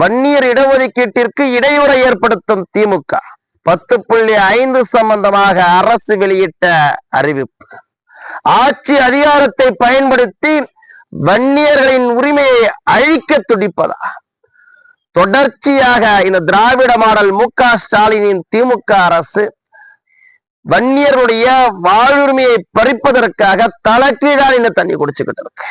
வன்னியர் இடஒதுக்கீட்டிற்கு இடையூறை ஏற்படுத்தும் திமுக. பத்து புள்ளி ஐந்து சம்பந்தமாக அரசு வெளியிட்ட அறிவிப்பு. ஆட்சி அதிகாரத்தை பயன்படுத்தி வன்னியர்களின் உரிமையை அழிக்க துடிப்பதா? தொடர்ச்சியாக இந்த திராவிட மாடல் மு க ஸ்டாலினின் திமுக அரசு வன்னியருடைய வாழ்வுரிமையை பறிப்பதற்காக தலைக்கீழால் இந்த தண்ணி குடிச்சுக்கிட்டு இருக்கு.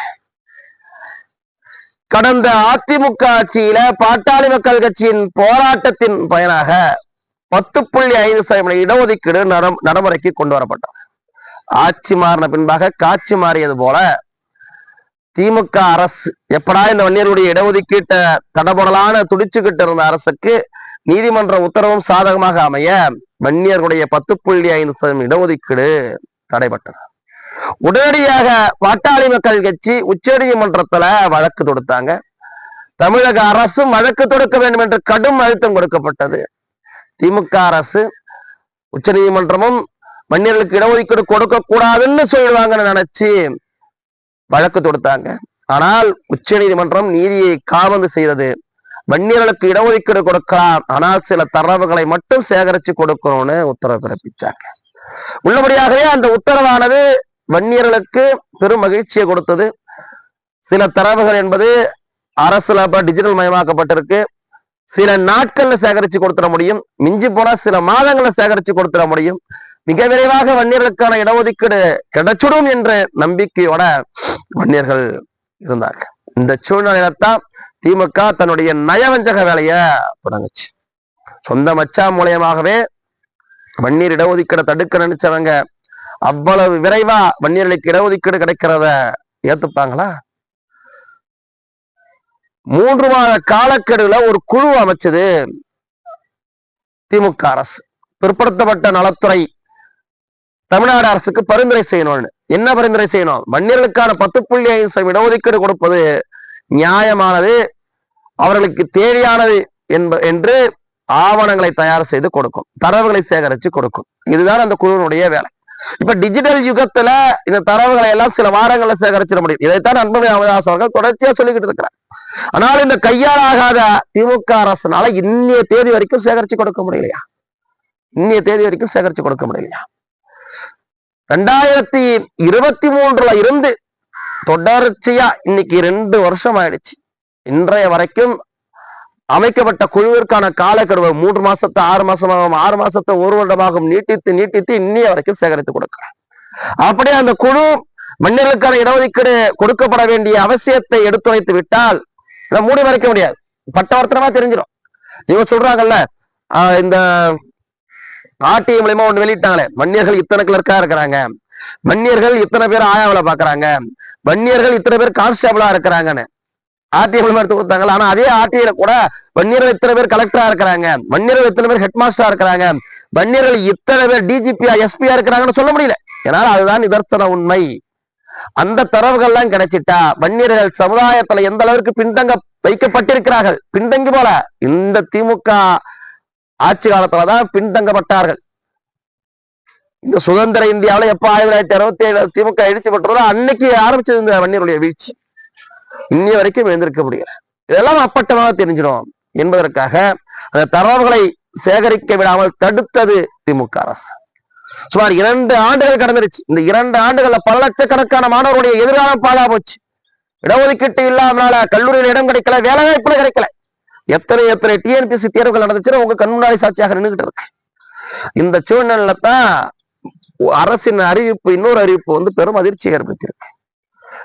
கடந்த அதிமுக ஆட்சியில பாட்டாளி மக்கள் கட்சியின் போராட்டத்தின் பயனாக பத்து புள்ளி ஐந்து சதவீத இடஒதுக்கீடு நடைமுறைக்கு கொண்டு வரப்பட்டது. ஆட்சி மாறின பின்பாக காட்சி மாறியது போல திமுக அரசு எப்படா இந்த வன்னியருடைய இடஒதுக்கீட்டை தடபடலான துடிச்சுக்கிட்டு இருந்த அரசுக்கு நீதிமன்ற உத்தரவும் சாதகமாக அமைய வன்னியர்களுடைய பத்து புள்ளி ஐந்து சதவீதம் இடஒதுக்கீடு தடைபட்டது. உடனடியாக பாட்டாளி மக்கள் கட்சி உச்சநீதிமன்றத்துல வழக்கு தொடுத்தாங்க. தமிழக அரசும் வழக்கு தொடுக்க வேண்டும் என்று கடும் அழுத்தம் கொடுக்கப்பட்டது. திமுக அரசு உச்சநீதிமன்றமும் வன்னியர்களுக்கு இடஒதுக்கீடு கொடுக்க கூடாதுன்னு சொல்லுவாங்கன்னு நினைச்சு வழக்கு தொடுத்தாங்க. ஆனால் உச்ச நீதிமன்றம் நீதியை காவந்து செய்தது. வன்னியர்களுக்கு இடஒதுக்கீடு கொடுக்கலாம். ஆனால் சில தரவுகளை மட்டும் சேகரிச்சு கொடுக்கணும்னு உத்தரவு பிறப்பிச்சாங்க. உள்ளபடியாகவே அந்த உத்தரவானது வன்னியர்களுக்கு பெரும் மகிழ்ச்சியை கொடுத்தது. சில தரவுகள் என்பது அரசு இப்ப டிஜிட்டல் மயமாக்கப்பட்டிருக்கு. சில நாட்கள்ல சேகரிச்சு கொடுத்துட முடியும். மிஞ்சி போனா சில மாதங்கள்ல சேகரிச்சு கொடுத்துட முடியும். மிக விரைவாக வன்னியர்களுக்கான இடஒதுக்கீடு கிடைச்சிடும் என்ற நம்பிக்கையோட வன்னியர்கள் இருந்தாங்க இந்த சூழ்நிலையில தான் திமுக தன்னுடைய நயவஞ்சக வேலைய தொடங்குச்சு. சொந்த மச்சா மூலியமாகவே வன்னியர் இடஒதுக்கீடை தடுக்க நினைச்சவங்க அவ்வளவு விரைவா வன்னியர்களுக்கு இடஒதுக்கீடு கிடைக்கிறத ஏத்துப்பாங்களா? மூன்று மாத காலக்கெடுல ஒரு குழு அமைச்சது திமுக அரசு. பிற்படுத்தப்பட்ட நலத்துறை தமிழ்நாடு அரசுக்கு பரிந்துரை செய்யணும்னு. என்ன பரிந்துரை செய்யணும்? மன்னியர்களுக்கான பத்து புள்ளி ஐந்து சதவீத இடஒதுக்கீடு கொடுப்பது நியாயமானது அவர்களுக்கு தேவையானது என்ப என்று ஆவணங்களை தயார் செய்து கொடுக்கும். தரவுகளை சேகரித்து கொடுக்கும். இதுதான் அந்த குழுவினுடைய வேலை. இப்ப டிஜிட்டல் யுகத்துல இந்த தரவுகளை எல்லாம் சில வாரங்களில் சேகரிச்சிட முடியும். இதைத்தான் அன்புமணி ராமதாஸ் அவர்கள் தொடர்ச்சியா சொல்லிக்கிட்டு இருக்கிறார். ஆனால் இந்த கையாளாகாத திமுக அரசுனால இன்னைய தேதி வரைக்கும் சேகரிச்சு கொடுக்க முடியலையா? இன்னைய தேதி வரைக்கும் சேகரிச்சு கொடுக்க முடியலையா? ரெண்டாயிரத்தி இருபத்தி மூன்றுல இருந்து தொடர்ச்சியா இன்னைக்கு ரெண்டு வருஷம் ஆயிடுச்சு. இன்றைய வரைக்கும் அமைக்கப்பட்ட குழுவிற்கான காலக்கெடுவை மூன்று மாசத்தை ஆறு மாசமாகவும் ஆறு மாசத்தை ஒரு வருடமாகவும் நீட்டித்து நீட்டித்து இன்னைய வரைக்கும் சேகரித்து கொடுக்கிறார். அப்படியே அந்த குழு மன்னர்களுக்கான இடஒதுக்கீடு கொடுக்கப்பட வேண்டிய அவசியத்தை எடுத்துரைத்து விட்டால் இதை மூடி மறைக்க முடியாது. பட்டவர்த்தனமா தெரிஞ்சிடும். இவங்க சொல்றாங்கல்ல ஆஹ் இந்த ஆர்டிஐ மூலியமா ஒன்று வெளியிட்டாங்களே மன்னியர்கள் இத்தனை கிளர்க்கா இருக்கிறாங்க? வன்னியர்கள் இத்தனை பேர் ஆயாவில பாக்குறாங்க? வன்னியர்கள் இத்தனை பேர் கான்ஸ்டபிளா இருக்கிறாங்கன்னு. ஆர்டிஐ எடுத்து கொடுத்தாங்க ஆனா அதே ஆர்டிஐல கூட வன்னியர்கள் இத்தனை பேர் கலெக்டரா இருக்கிறாங்க? வன்னியர்கள் இத்தனை பேர் ஹெட் மாஸ்டரா இருக்கிறாங்க? வன்னியர்கள் இத்தனை பேர் டிஜிபியா எஸ்பியா இருக்கிறாங்கன்னு சொல்ல முடியல. ஏன்னா அதுதான் நிதர்சன உண்மை. அந்த தரவுகள்லாம் கிடைச்சிட்டா வன்னியர்கள் சமுதாயத்துல எந்த அளவிற்கு பின்தங்க வைக்கப்பட்டிருக்கிறார்கள்? பின்தங்கி போல. இந்த திமுக ஆட்சி காலத்துலதான் பின்தங்கப்பட்டார்கள். இந்த சுதந்திர இந்தியாவில எப்ப ஆயிரத்தி தொள்ளாயிரத்தி அறுபத்தி ஏழு திமுக எழுச்சி பெற்றதோ அன்னைக்கு ஆரம்பிச்சது இந்த வன்னியருடைய வீழ்ச்சி. இன்னைய வரைக்கும் எழுந்திருக்க முடியல. இதெல்லாம் அப்பட்டமாக தெரிஞ்சிடும் என்பதற்காக அந்த தரவுகளை சேகரிக்க விடாமல் தடுத்தது திமுக அரசு. சுமார் இரண்டு ஆண்டுகள் கடந்துருச்சு. இந்த இரண்டு ஆண்டுகள்ல பல லட்சக்கணக்கான மாணவருடைய எதிர்காலம் பாழா போச்சு. இடஒதுக்கீட்டு இல்லாமனால கல்லூரியில் இடம் கிடைக்கல வேலை வாய்ப்புல கிடைக்கல. எத்தனை எத்தனை டிஎன்பிசி தேர்வுகள் நடந்துச்சுன்னா உங்க கண் முன்னாடி சாட்சியாக நின்றுகிட்டு இருக்கு. இந்த சூழ்நிலையில தான் அரசின் அறிவிப்பு இன்னொரு அறிவிப்பு வந்து பெரும் அதிர்ச்சியை ஏற்படுத்தியிருக்கு.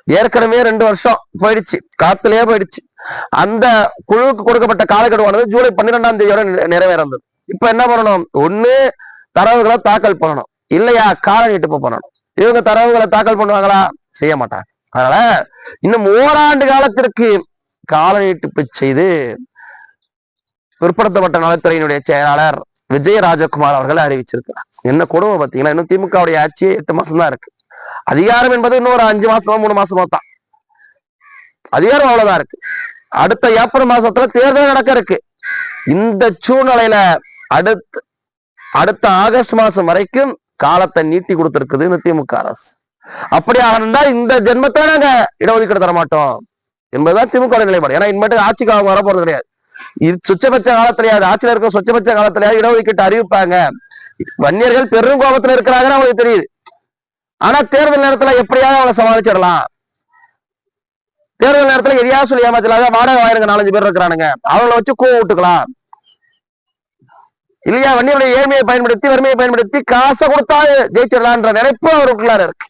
ஏற்கனவே ரெண்டு வருஷம் போயிடுச்சு. காத்துலயே போயிடுச்சு. அந்த குழுவுக்கு கொடுக்கப்பட்ட காலக்கெடுவானது ஜூலை பன்னிரெண்டாம் தேதியோட நிறைவேறது நிறைவேறந்தது. இப்ப என்ன பண்ணணும்? ஒண்ணு தரவுகளை தாக்கல் பண்ணணும். இல்லையா? கால நீட்டிப்பு பண்ணணும். இவங்க தரவுகளை தாக்கல் பண்ணுவாங்களா? செய்ய மாட்டாங்க. அதனால இன்னும் ஓராண்டு காலத்திற்கு கால நீட்டிப்பு செய்து பிற்படுத்தப்பட்ட நலத்துறையினுடைய செயலாளர் விஜய ராஜகுமார் அவர்கள் அறிவிச்சிருக்கிறார். என்ன கொடுமை பார்த்தீங்கன்னா இன்னும் திமுகவுடைய ஆட்சி எட்டு மாசம் தான் இருக்கு. அதிகாரம் என்பது இன்னும் ஒரு அஞ்சு மாசமோ மூணு மாசமோ தான். அதிகாரம் அவ்வளவுதான் இருக்கு. அடுத்த ஏப்ரல் மாசத்துல தேர்தல் நடக்க இருக்கு. இந்த சூழ்நிலையில அடுத்த அடுத்த ஆகஸ்ட் மாசம் வரைக்கும் காலத்தை நீட்டி கொடுத்திருக்குது இந்த திமுக அரசு. அப்படி இருந்தா இந்த ஜென்மத்தை நாங்க இடஒதுக்கீடு தர மாட்டோம் என்பதுதான் திமுக நிலைப்பாடு. ஏன்னா இனிமேட்டு ஆட்சிக்கு அவங்க வர போறது கிடையாது. இது சுச்சபட்ச காலத்திலேயாவது ஆட்சியில் இருக்கிற சுச்சபட்ச காலத்திலேயாவது இடஒதுக்கீட்டு அறிவிப்பாங்க. வன்னியர்கள் பெரும் கோபத்துல இருக்கிறாங்கன்னு அவங்களுக்கு தெரியுது. ஆனா தேர்தல் நேரத்துல எப்படியாவது அவங்களை சமாளிச்சிடலாம். தேர்தல் நேரத்துல எதையாவது சொல்லி ஏமாத்தலாம் வாடகை வாயிருங்க நாலஞ்சு பேர் இருக்கிறானுங்க. அவங்கள வச்சு கூவ விட்டுக்கலாம் இல்லையா? வண்டியுடைய ஏழ்மையை பயன்படுத்தி வறுமையை பயன்படுத்தி காசை கொடுத்தா ஜெயிச்சிடலான்ற நினைப்பு அவருக்குள்ளார இருக்கு.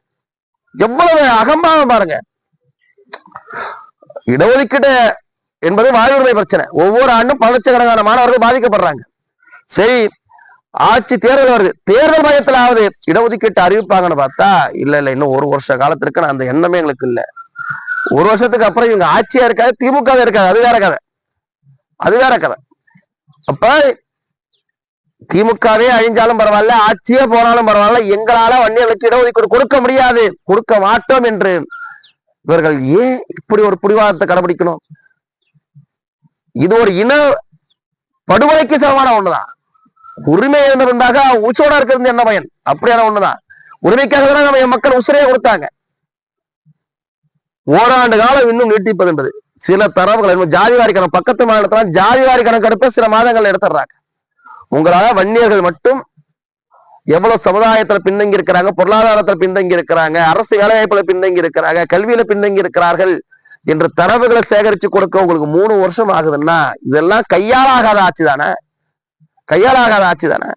எவ்வளவு அகம்பாவம் பாருங்க. இடஒதுக்கீடு என்பது வாழ்வுரிமை பிரச்சனை. ஒவ்வொரு ஆண்டும் பல மாணவர்கள் பாதிக்கப்படுறாங்க. சரி ஆட்சி தேர்தல் வருது. தேர்தல் மையத்திலாவது இடஒதுக்கீட்டு அறிவிப்பாங்கன்னு பார்த்தா இல்ல இல்ல இன்னும் ஒரு வருஷ காலத்திற்கு நான் அந்த எண்ணமே எங்களுக்கு இல்ல. ஒரு வருஷத்துக்கு அப்புறம் இவங்க ஆட்சியா இருக்காது திமுக இருக்காது. அது வேற கதை. அது வேற கதை. அப்ப திமுகவே அழிஞ்சாலும் பரவாயில்ல ஆட்சியே போனாலும் பரவாயில்ல எங்களால வன்னியர்களுக்கு இடஒதுக்கீடு கொடுக்க முடியாது கொடுக்க மாட்டோம் என்று இவர்கள் ஏன் இப்படி ஒரு பிடிவாதத்தை கடைபிடிக்கணும்? இது ஒரு இன படுகொலைக்கு சமமான ஒண்ணுதான். உரிமை இருந்திருந்தாக உச்சோட இருக்கிறது என்ன பயன்? அப்படியான ஒண்ணுதான். உரிமைக்காக தான் நம்ம என் மக்கள் உசிரையே கொடுத்தாங்க. ஓராண்டு காலம் இன்னும் நீட்டிப்பது என்பது. சில தரவுகள் இன்னும் ஜாதிவாரி கணக்கு பக்கத்து மாநிலத்துல ஜாதிவாரி கணக்கெடுப்ப சில மாதங்கள் எடுத்துடுறாங்க. உங்களால வன்னியர்கள் மட்டும் எவ்வளவு சமுதாயத்துல பின்தங்கி இருக்கிறாங்க பொருளாதாரத்துல பின்தங்கி இருக்கிறாங்க அரசு வேலைவாய்ப்புல பின்தங்கி இருக்கிறாங்க கல்வியில பின்தங்கி இருக்கிறார்கள் என்ற தரவுகளை சேகரிச்சு கொடுக்க உங்களுக்கு மூணு வருஷம் ஆகுதுன்னா இதெல்லாம் கையாலாகாத ஆட்சி தானே? கையாலாகாத ஆட்சி தானே?